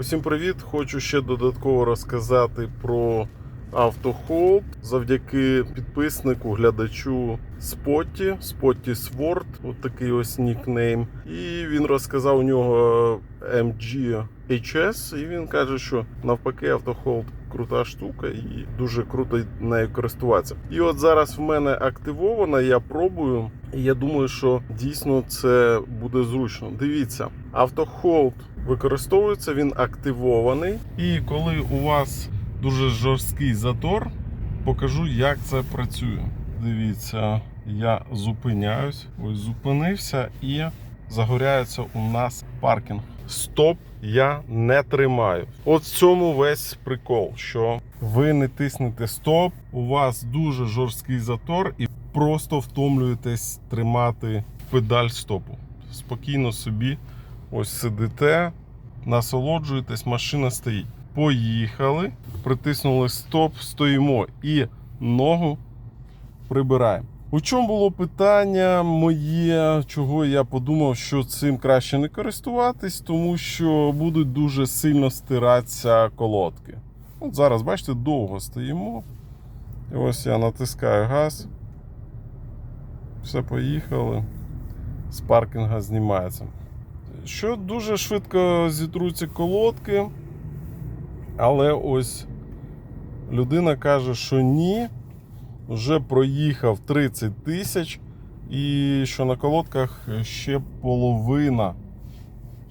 Усім привіт! Хочу ще додатково розказати про автохолд завдяки підписнику, глядачу Спотті, Спотті Сворд, от такий ось нікнейм. І він розказав у нього MG HS, і він каже, що навпаки автохолд крута штука і дуже круто нею користуватися. І от зараз в мене активована, я пробую. І я думаю, що дійсно це буде зручно. Дивіться, автохолд використовується, він активований. І коли у вас дуже жорсткий затор, покажу, як це працює. Дивіться, я зупиняюсь, ось зупинився і загоряється у нас паркінг. Стоп я не тримаю. От в цьому весь прикол, що ви не тиснете стоп, у вас дуже жорсткий затор і просто втомлюєтесь тримати педаль стопу. Спокійно собі ось сидите, насолоджуєтесь, машина стоїть. Поїхали, притиснули стоп, стоїмо і ногу прибираємо. У чому було питання моє, чого я подумав, що цим краще не користуватись, тому що будуть дуже сильно стиратися колодки. От зараз, бачите, довго стоїмо. І ось я натискаю газ. Все, поїхали. З паркінга знімається. Що дуже швидко зітруться колодки. Але ось людина каже, що ні. Вже проїхав 30 тисяч, і що на колодках ще половина,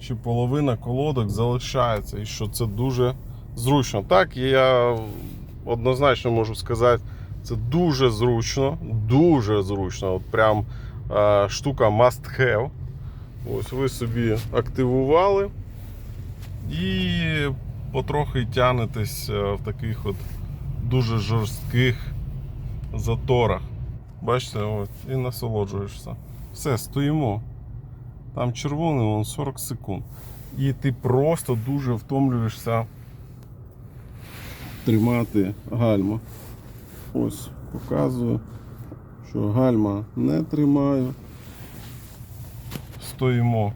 ще половина колодок залишається, і що це дуже зручно. Так, я однозначно можу сказати, це дуже зручно, дуже зручно. От прям е, штука must have. Ось ви собі активували і потрохи тянетесь е, в таких от дуже жорстких заторах. Бачите, от, і насолоджуєшся. Все, стоїмо. Там червоний, вон 40 секунд. І ти просто дуже втомлюєшся тримати гальма. Ось, показую, що гальма не тримаю. Стоїмо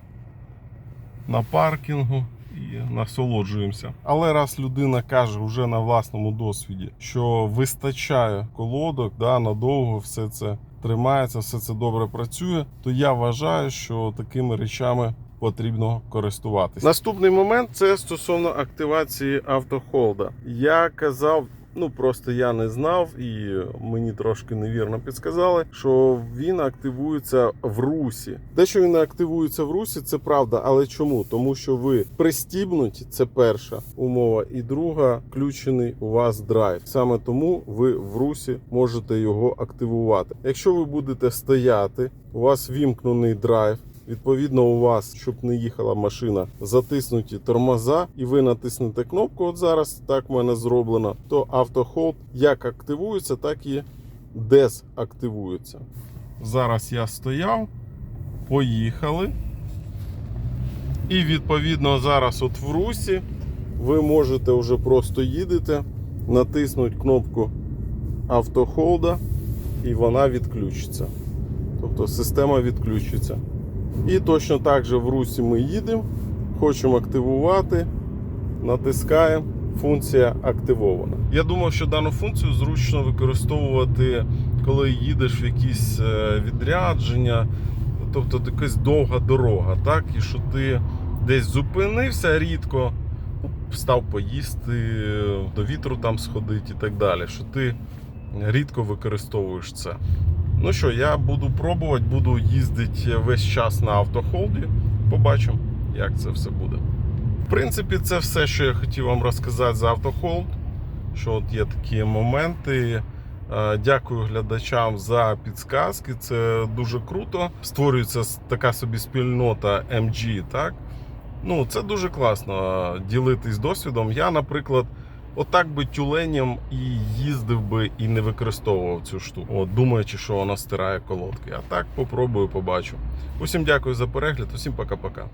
на паркінгу і насолоджуємося. Але раз людина каже вже на власному досвіді, що вистачає колодок, да, надовго все це тримається, все це добре працює, то я вважаю, що такими речами потрібно користуватися. Наступний момент це стосовно активації автохолда. Я казав. Ну просто я не знав, і мені трошки невірно підсказали, що він активується в русі. Те, що він активується в русі, це правда. Але чому? Тому що ви пристібнуті, це перша умова, і друга включений у вас драйв. Саме тому ви в русі можете його активувати. Якщо ви будете стояти, у вас вімкнений драйв. Відповідно, у вас, щоб не їхала машина, затиснуті тормоза, і ви натиснете кнопку. От зараз так в мене зроблено. То автохолд як активується, так і дезактивується. Зараз я стояв, поїхали. І відповідно зараз, от в русі, ви можете вже просто їдете, натиснути кнопку автохолда, і вона відключиться. Тобто система відключиться. І точно так же в русі ми їдемо, хочемо активувати, натискаємо, функція активована. Я думав, що дану функцію зручно використовувати, коли їдеш в якісь е, відрядження, тобто якась довга дорога, так? І що ти десь зупинився рідко, став поїсти, до вітру там сходити і так далі. Що ти рідко використовуєш це. Ну що, я буду пробувати, буду їздити весь час на автохолді. Побачимо, як це все буде. В принципі, це все, що я хотів вам розказати за автохолд. Що от є такі моменти. Е, Дякую глядачам за підсказки. Це дуже круто. Створюється така собі спільнота MG, так? Ну, це дуже класно ділитись досвідом. Я, наприклад. Отак би тюленям і їздив би і не використовував цю штуку, от, думаючи, що вона стирає колодки. А так попробую, побачу. Усім дякую за перегляд, усім пока-пока.